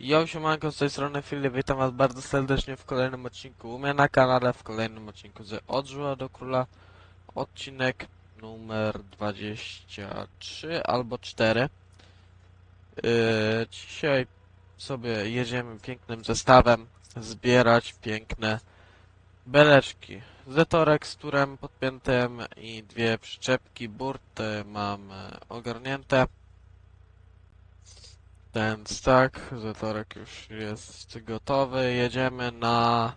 Yo, siemanko, z tej strony Filip, witam was bardzo serdecznie w kolejnym odcinku u mnie na kanale, w kolejnym odcinku z Od Żula do Króla, odcinek numer 23 albo 4. Yy, dzisiaj sobie jedziemy pięknym zestawem zbierać piękne beleczki. Zetorek z turem podpiętym i dwie przyczepki, burty mam ogarnięte. Więc tak, zatorek już jest gotowy. Jedziemy na...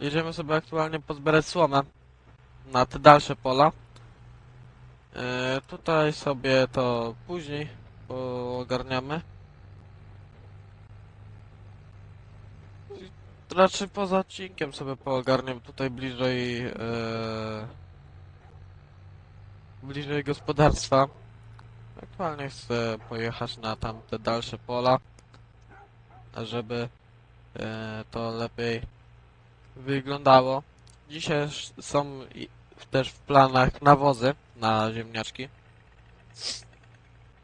Jedziemy sobie aktualnie pozbierać słomę na te dalsze pola. E, tutaj sobie to później ogarniamy. Raczej poza odcinkiem sobie poogarniam tutaj bliżej... E, bliżej gospodarstwa. Aktualnie chcę pojechać na tamte dalsze pola, żeby e, to lepiej wyglądało. Dzisiaj są też w planach nawozy na ziemniaczki.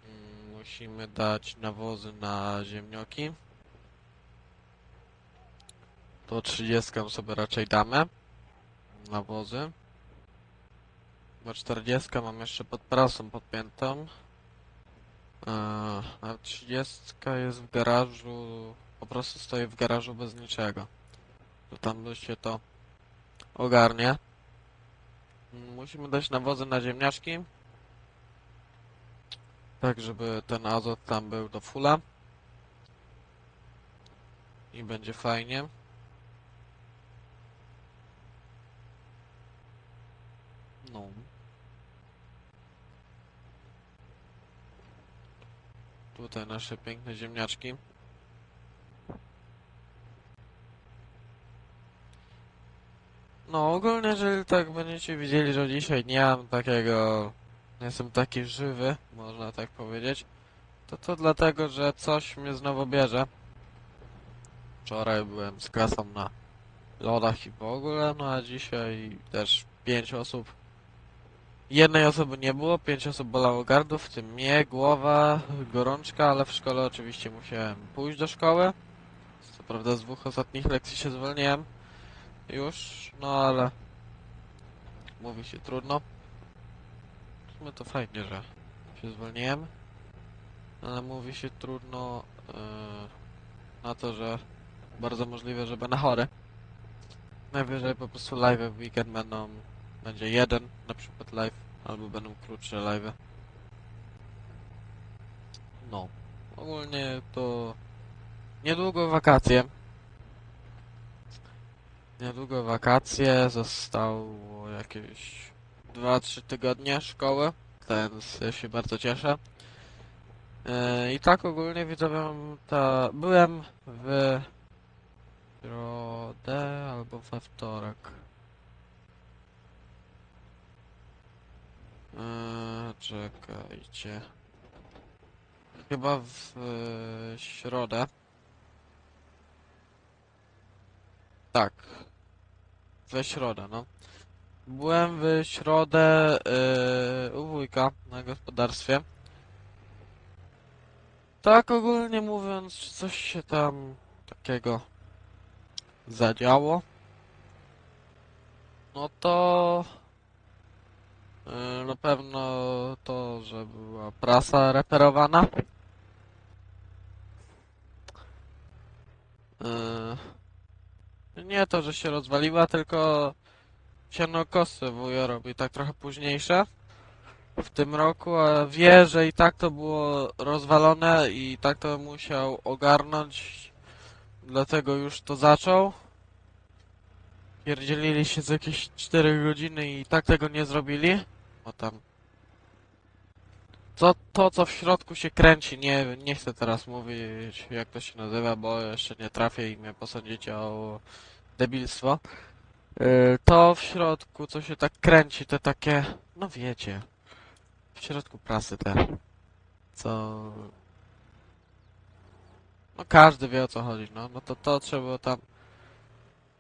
Mm, Musimy dać nawozy na ziemnioki. To 30 sobie raczej damy. Nawozy. Bo 40 mam jeszcze pod prasą podpiętą. Eee, A 30 jest w garażu, po prostu stoi w garażu bez niczego. To tam się to ogarnie. Musimy dać nawozy na ziemniaczki. Tak, żeby ten azot tam był do fula. I będzie fajnie. No. Tutaj nasze piękne ziemniaczki. No ogólnie, jeżeli tak będziecie widzieli, że dzisiaj nie mam takiego... Nie jestem taki żywy, można tak powiedzieć. To to dlatego, że coś mnie znowu bierze. Wczoraj byłem z klasą na lodach i w ogóle, no a dzisiaj też pięć osób Jednej osoby nie było, pięć osób bolało gardło, w tym mnie, głowa, gorączka, ale w szkole oczywiście musiałem pójść do szkoły. Co prawda z dwóch ostatnich lekcji się zwolniłem. Już, no ale mówi się trudno. W sumie to fajnie, że się zwolniłem. Ale mówi się trudno yy, na to, że bardzo możliwe, że będę chory. Najwyżej po prostu live w weekend będą będzie jeden na przykład live, albo będą krótsze live. No, ogólnie to niedługo wakacje. Niedługo wakacje, zostało jakieś 2-3 tygodnie szkoły, więc ja się bardzo cieszę. Yy, I tak ogólnie widzowie, ta... byłem w środę albo we wtorek. Eee, czekajcie. Chyba w e, środę. Tak. We środę, no. Byłem w środę e, u wujka na gospodarstwie. Tak ogólnie mówiąc, coś się tam takiego zadziało. No to Na pewno to, że była prasa reperowana. Yy, Nie to, że się rozwaliła, tylko sianokosy wujo robi tak trochę późniejsze w tym roku, a wie, że i tak to było rozwalone i tak to musiał ogarnąć, dlatego już to zaczął. Pierdzielili się z jakieś 4 godziny i tak tego nie zrobili. O tam. Co, to, co w środku się kręci, nie, nie chcę teraz mówić, jak to się nazywa, bo jeszcze nie trafię i mnie posądzicie o debilstwo. Yy, to w środku, co się tak kręci, te takie, no wiecie, w środku prasy te, co... No każdy wie o co chodzi, no, no to to trzeba tam...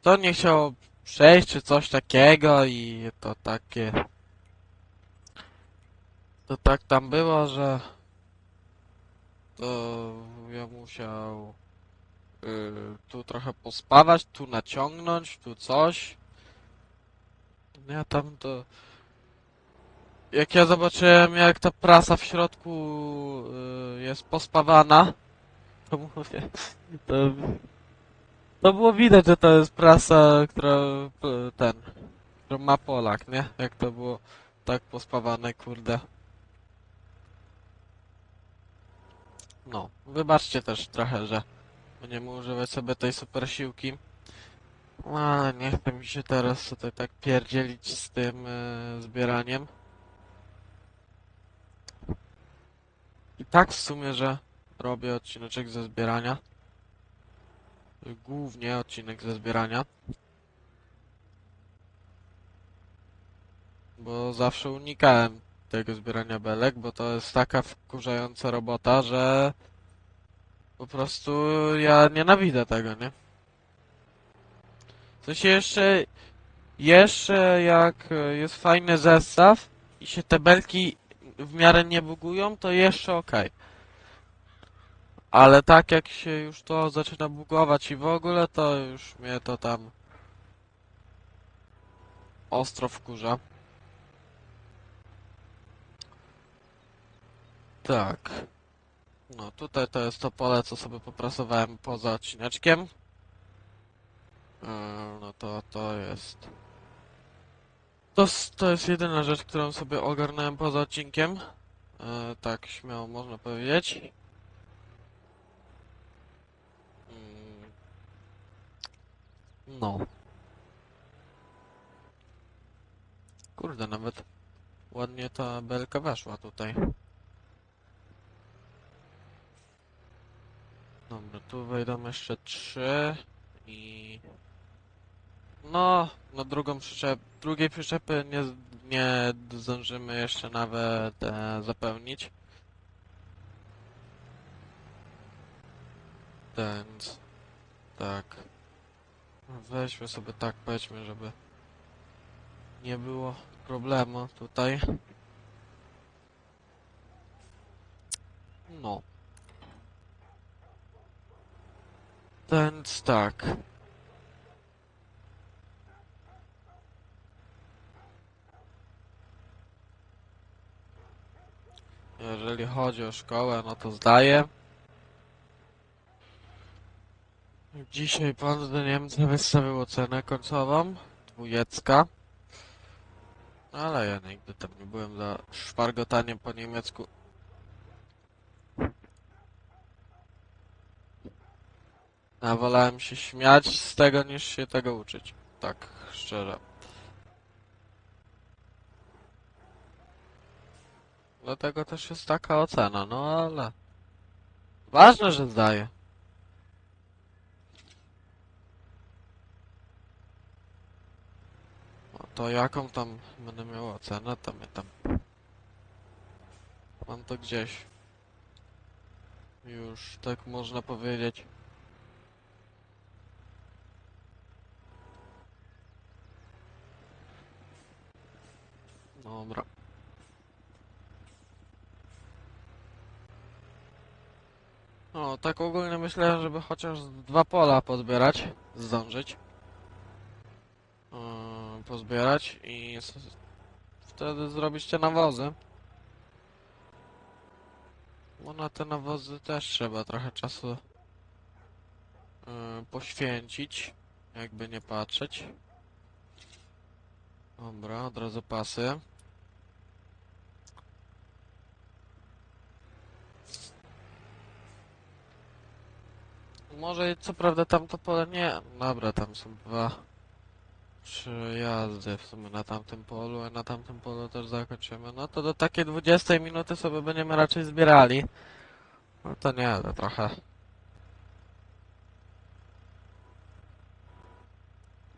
To nie chciało przejść, czy coś takiego i to takie... To tak tam było, że to ja musiał Yy, tu trochę pospawać, tu naciągnąć, tu coś. Ja tam to... Jak ja zobaczyłem, jak ta prasa w środku yy, jest pospawana, to mówię, to, to było widać, że to jest prasa, która ten, którą ma Polak, nie? Jak to było tak pospawane, kurde. No, wybaczcie też trochę, że będziemy używać sobie tej super siłki. No, ale nie chcę mi się teraz tutaj tak pierdzielić z tym e, zbieraniem. I tak w sumie, że robię odcineczek ze zbierania. Głównie odcinek ze zbierania. Bo zawsze unikałem tego zbierania belek, bo to jest taka wkurzająca robota, że po prostu ja nienawidzę tego, nie? W sensie jeszcze, jeszcze jak e, jest fajny zestaw i się te belki w miarę nie bugują, to jeszcze okej. Ale tak jak się już to zaczyna bugować i w ogóle, to już mnie to tam ostro wkurza. Tak. No tutaj to jest to pole, co sobie poprasowałem poza odcineczkiem. Yy, No to to jest... To, to jest jedyna rzecz, którą sobie ogarnąłem poza odcinkiem. Yy, Tak śmiało można powiedzieć. Mm. No. Kurde, nawet ładnie ta belka weszła tutaj. Dobra, tu wejdą jeszcze trzy i... No, na drugą przyczep... drugiej przyczepy nie, nie zdążymy jeszcze nawet e, zapełnić. Więc... Tak. Weźmy sobie tak, powiedzmy, żeby nie było problemu tutaj. No. Więc tak. Jeżeli chodzi o szkołę, no to zdaję. Dzisiaj pan z Niemca wystawił ocenę końcową. Dwójecka. Ale ja nigdy tam nie byłem za szpargotaniem po niemiecku. A wolałem się śmiać z tego niż się tego uczyć. Tak, szczerze. Dlatego też jest taka ocena, no ale... Ważne, że zdaję. No to jaką tam będę miał ocenę, to mnie tam... Mam to gdzieś. Już tak można powiedzieć. Dobra. Tak ogólnie myślałem, żeby chociaż dwa pola pozbierać, zdążyć. Yy, pozbierać i wtedy zrobić te nawozy. Bo na te nawozy też trzeba trochę czasu yy, poświęcić, jakby nie patrzeć. Dobra, od razu pasy. Może co prawda tamto pole nie. Dobra, tam są dwa. Trzy jazdy w sumie na tamtym polu, a na tamtym polu też zakończymy. No to do takiej 20 minuty sobie będziemy raczej zbierali. No to nie, to trochę.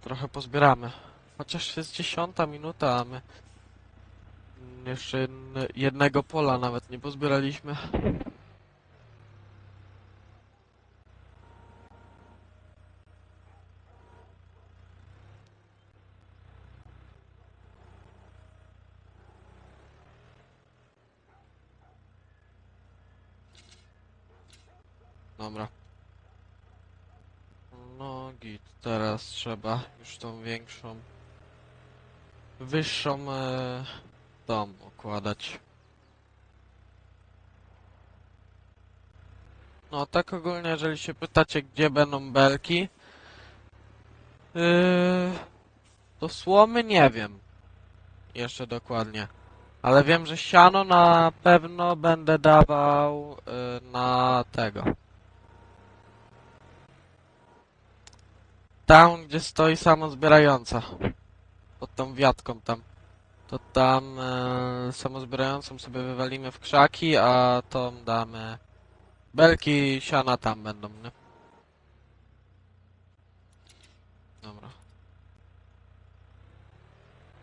Trochę pozbieramy. Chociaż jest 10 minuta, a my jeszcze jedne- jednego pola nawet nie pozbieraliśmy. Dobra. No git, teraz trzeba już tą większą, wyższą e, dom układać. No tak ogólnie, jeżeli się pytacie, gdzie będą belki, yy, to słomy nie wiem jeszcze dokładnie. Ale wiem, że siano na pewno będę dawał yy, na tego. Tam, gdzie stoi samozbierająca. Pod tą wiatką tam. To tam e, samozbierającą sobie wywalimy w krzaki, a tą damy... Belki siana tam będą, nie? Dobra.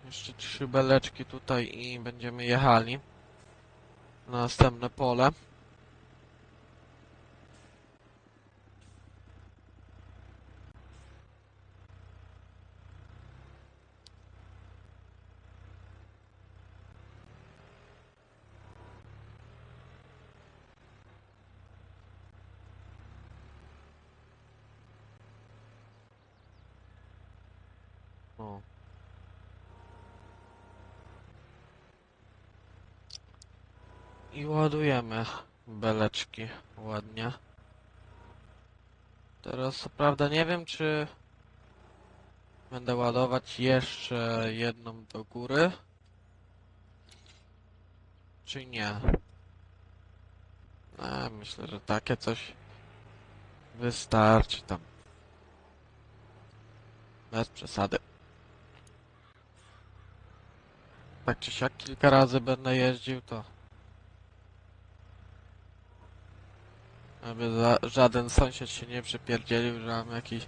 Jeszcze trzy beleczki tutaj i będziemy jechali. Na następne pole. O. I ładujemy beleczki ładnie. Teraz co prawda nie wiem czy będę ładować jeszcze jedną do góry czy nie. E, myślę, że takie coś wystarczy tam. Bez przesady. Tak czy siak kilka razy będę jeździł, to aby żaden sąsiad się nie przypierdzielił, że mam jakiś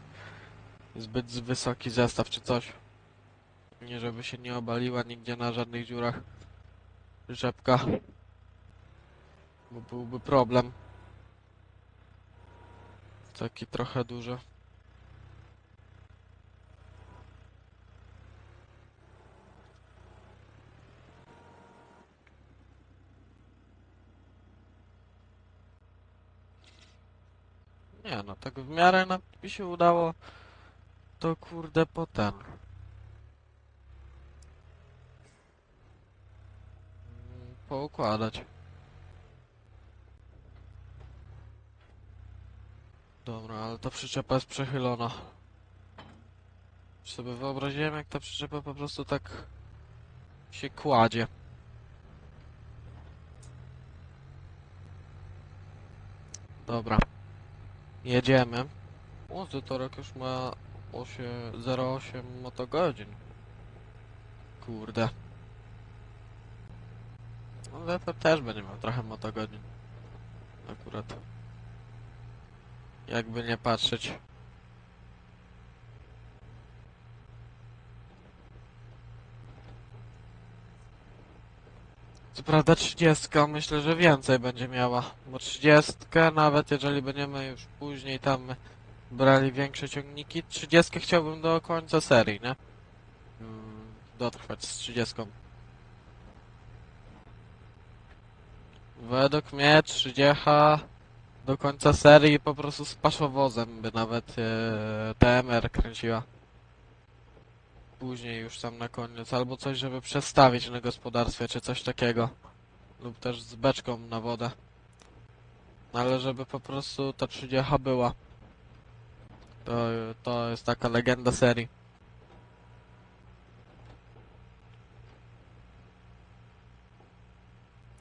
zbyt wysoki zestaw czy coś. Nie żeby się nie obaliła nigdzie na żadnych dziurach rzepka. Bo byłby problem. Taki trochę duży. Nie no, tak w miarę na, mi się udało to kurde po ten. Mm, Poukładać. Dobra, ale ta przyczepa jest przechylona. Już sobie wyobraziłem jak ta przyczepa po prostu tak się kładzie. Dobra. Jedziemy. O, Zytorek już ma 8, 0,8 motogodzin. Kurde. No Zetor też będzie miał trochę motogodzin. Akurat. Jakby nie patrzeć. Co prawda 30 myślę, że więcej będzie miała, bo 30 nawet jeżeli będziemy już później tam brali większe ciągniki, 30 chciałbym do końca serii, nie? Mm, Dotrwać z 30. Według mnie 30 do końca serii po prostu z paszowozem by nawet e, TMR kręciła. Później już tam na koniec, albo coś, żeby przestawić na gospodarstwie, czy coś takiego. Lub też z beczką na wodę. Ale żeby po prostu ta 30 była. To, to jest taka legenda serii.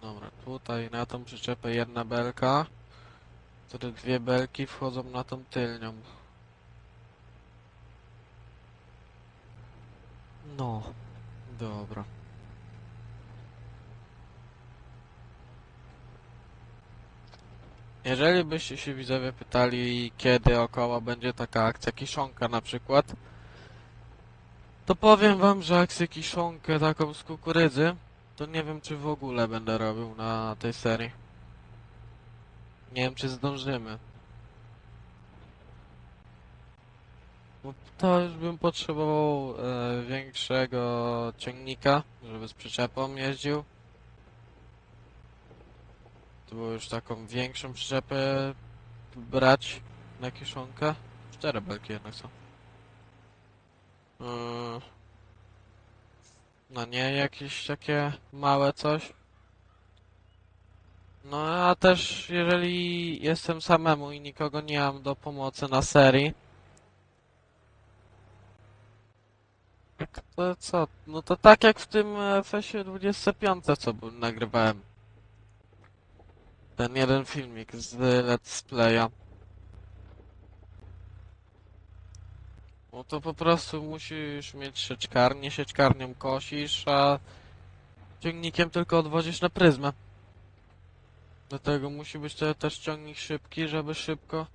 Dobra, tutaj na tą przyczepę jedna belka. Wtedy dwie belki wchodzą na tą tylnią. No, dobra. Jeżeli byście się widzowie pytali, kiedy około będzie taka akcja kiszonka na przykład, to powiem wam, że akcję kiszonkę taką z kukurydzy, to nie wiem czy w ogóle będę robił na tej serii. Nie wiem czy zdążymy. To już bym potrzebował e, większego ciągnika, żeby z przyczepą jeździł. To było już taką większą przyczepę brać na kiszonkę. Cztery belki jednak są. Yy, No nie, jakieś takie małe coś. No a też jeżeli jestem samemu i nikogo nie mam do pomocy na serii, tak to co? No to tak jak w tym FS-ie 25, co nagrywałem. Ten jeden filmik z Let's Playa. No to po prostu musisz mieć sieczkarnię, sieczkarnią kosisz, a ciągnikiem tylko odwozisz na pryzmę. Dlatego musi być te, też ciągnik szybki, żeby szybko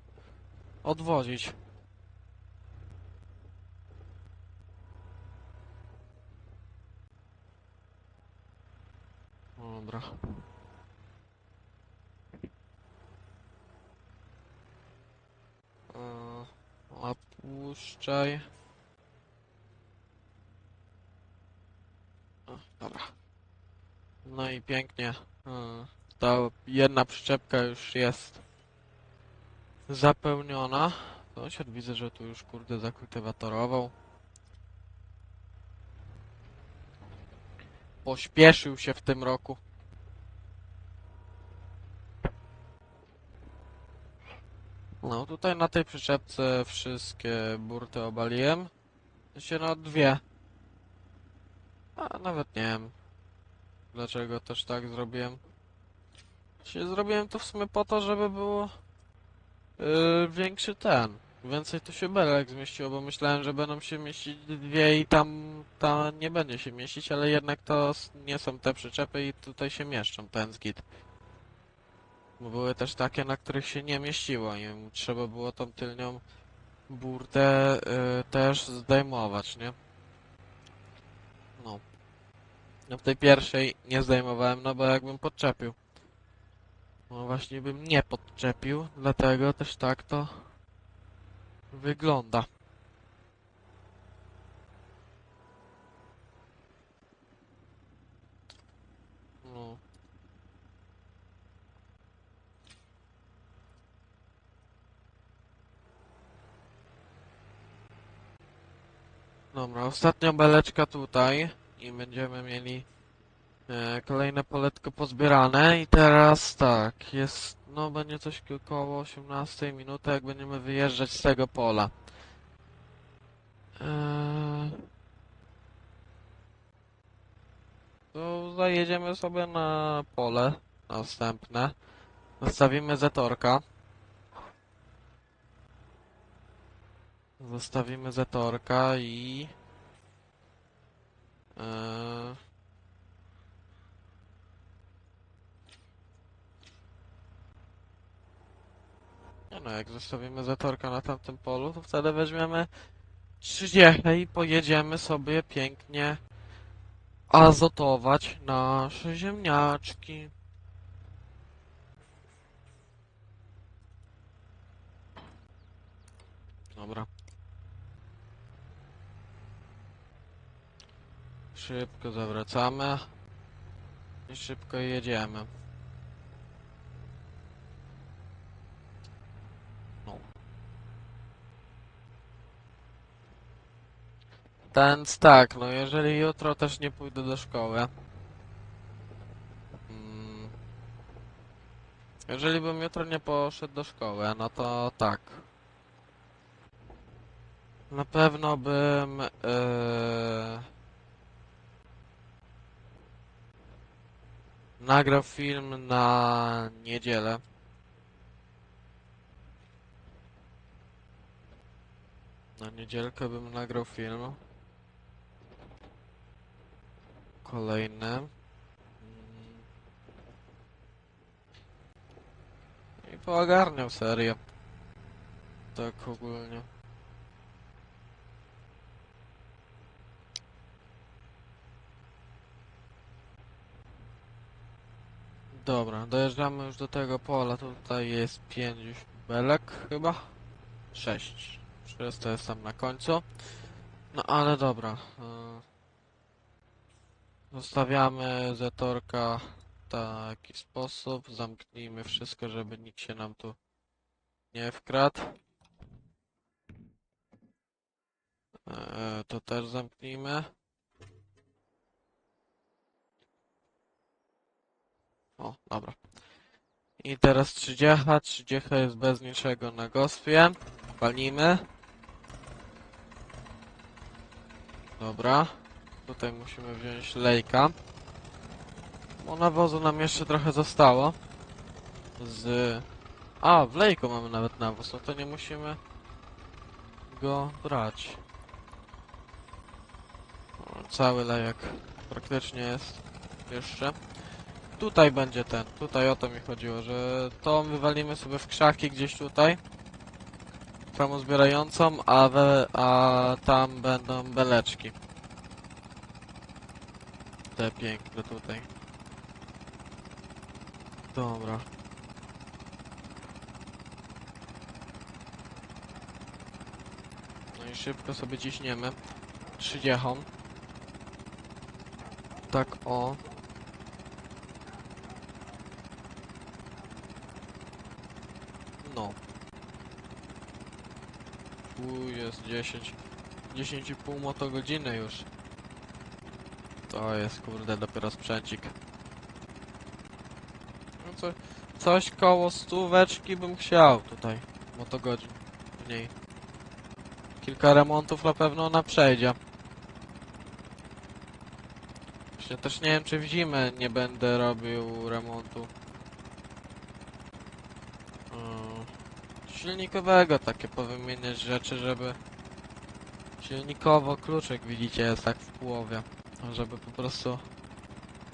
odwozić. Dobra. Eee, Opuszczaj. O, dobra. No i pięknie. Eee, Ta jedna przyczepka już jest zapełniona. Sąsiad widzę, że tu już kurde zakultywatorował. Pośpieszył się w tym roku. No tutaj na tej przyczepce wszystkie burty obaliłem. Się na dwie. A nawet nie wiem. Dlaczego też tak zrobiłem. Zrobiłem to w sumie po to, żeby było yy, większy ten. Więcej tu się belek zmieściło, bo myślałem, że będą się mieścić dwie i tam ta nie będzie się mieścić, ale jednak to nie są te przyczepy i tutaj się mieszczą, ten zgit. Bo były też takie, na których się nie mieściło i trzeba było tą tylnią burtę y, też zdejmować, nie? No. No w tej pierwszej nie zdejmowałem, no bo jakbym podczepił. No właśnie bym nie podczepił, dlatego też tak to wygląda. No. Dobra, ostatnia beleczka tutaj i będziemy mieli kolejne poletko pozbierane i teraz tak, jest, no będzie coś około 18 minuty, jak będziemy wyjeżdżać z tego pola. Eee, to zajedziemy sobie na pole następne. Zostawimy Zetorka. Zostawimy Zetorka i... Eee, no, jak zostawimy Zetorka na tamtym polu, to wtedy weźmiemy 30 i pojedziemy sobie pięknie azotować nasze ziemniaczki. Dobra. Szybko zawracamy i szybko jedziemy. Więc tak, no jeżeli jutro też nie pójdę do szkoły. mm, Jeżeli bym jutro nie poszedł do szkoły, no to tak. Na pewno bym yy, nagrał film na niedzielę. Na niedzielkę bym nagrał film. Kolejny. Mm. I poogarniał serię. Tak ogólnie. Dobra, dojeżdżamy już do tego pola. Tutaj jest 5 belek chyba. 6. 400 jest tam na końcu. No ale dobra. E, Zostawiamy Zetorka w taki sposób. Zamknijmy wszystko, żeby nikt się nam tu nie wkradł. to też zamknijmy. O, dobra. I teraz 30, 30 jest bez niczego na gospie. Palimy. Dobra. Tutaj musimy wziąć lejka. Bo nawozu nam jeszcze trochę zostało. Z... A, w lejku mamy nawet nawóz, no to nie musimy go brać. Cały lejek praktycznie jest jeszcze. Tutaj będzie ten, tutaj o to mi chodziło, że to wywalimy sobie w krzaki gdzieś tutaj. Samozbierającą, a, we, a tam będą beleczki. Te piękne tutaj. Dobra. No i szybko sobie ciśniemy. Trzydziechą. Tak o. No. Tu jest 10. 10,5 motogodziny już. To jest kurde dopiero sprzęcik. No co, coś koło stóweczki bym chciał tutaj. Motogodzin. Mniej. Kilka remontów na pewno ona przejdzie. Właśnie też nie wiem czy w zimę nie będę robił remontu. Silnikowego takie powymieniać rzeczy, żeby silnikowo kluczyk widzicie jest tak w połowie. Żeby po prostu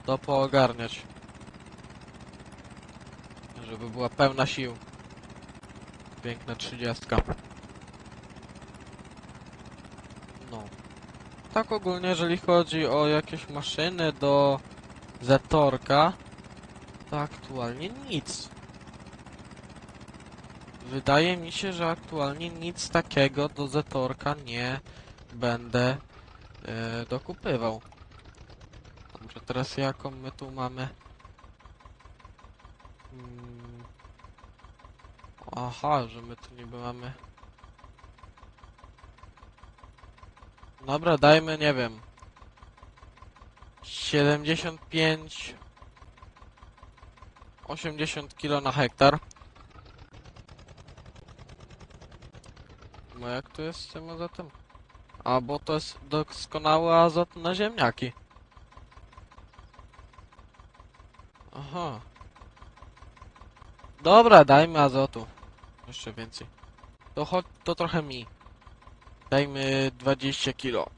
to poogarniać. Żeby była pełna sił. Piękna trzydziestka. No. Tak ogólnie, jeżeli chodzi o jakieś maszyny do Zetorka, to aktualnie nic. Wydaje mi się, że aktualnie nic takiego do Zetorka nie będę e, dokupywał. Teraz jaką my tu mamy? Mm. Aha, że my tu niby mamy... Dobra, dajmy, nie wiem... 75... 80 kilo na hektar. No jak to jest z tym azotem? A, bo to jest doskonały azot na ziemniaki. Aha. Dobra, dajmy azotu. Jeszcze więcej. To chodź, to trochę mi. Dajmy 20 kilo.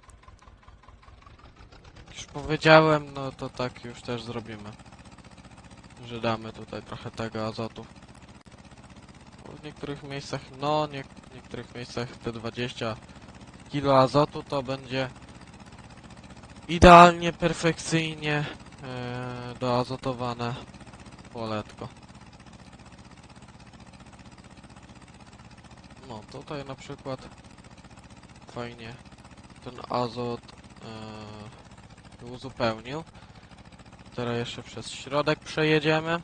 Już powiedziałem, no to tak już też zrobimy. Że damy tutaj trochę tego azotu. Bo W niektórych miejscach, no, nie, w niektórych miejscach te 20 kilo azotu to będzie idealnie, perfekcyjnie e, doazotowane poletko. No tutaj na przykład fajnie ten azot e, uzupełnił. Teraz jeszcze przez środek przejedziemy.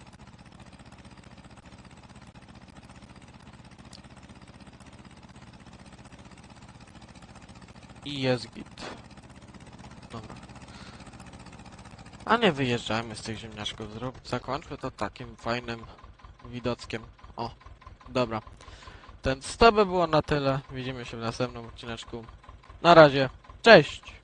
I jest git. Dobra. A nie wyjeżdżajmy z tych ziemniaczków. Zrób, zakończmy to takim fajnym widockiem. O, dobra. Ten, to by było na tyle. Widzimy się w następnym odcineczku. Na razie. Cześć!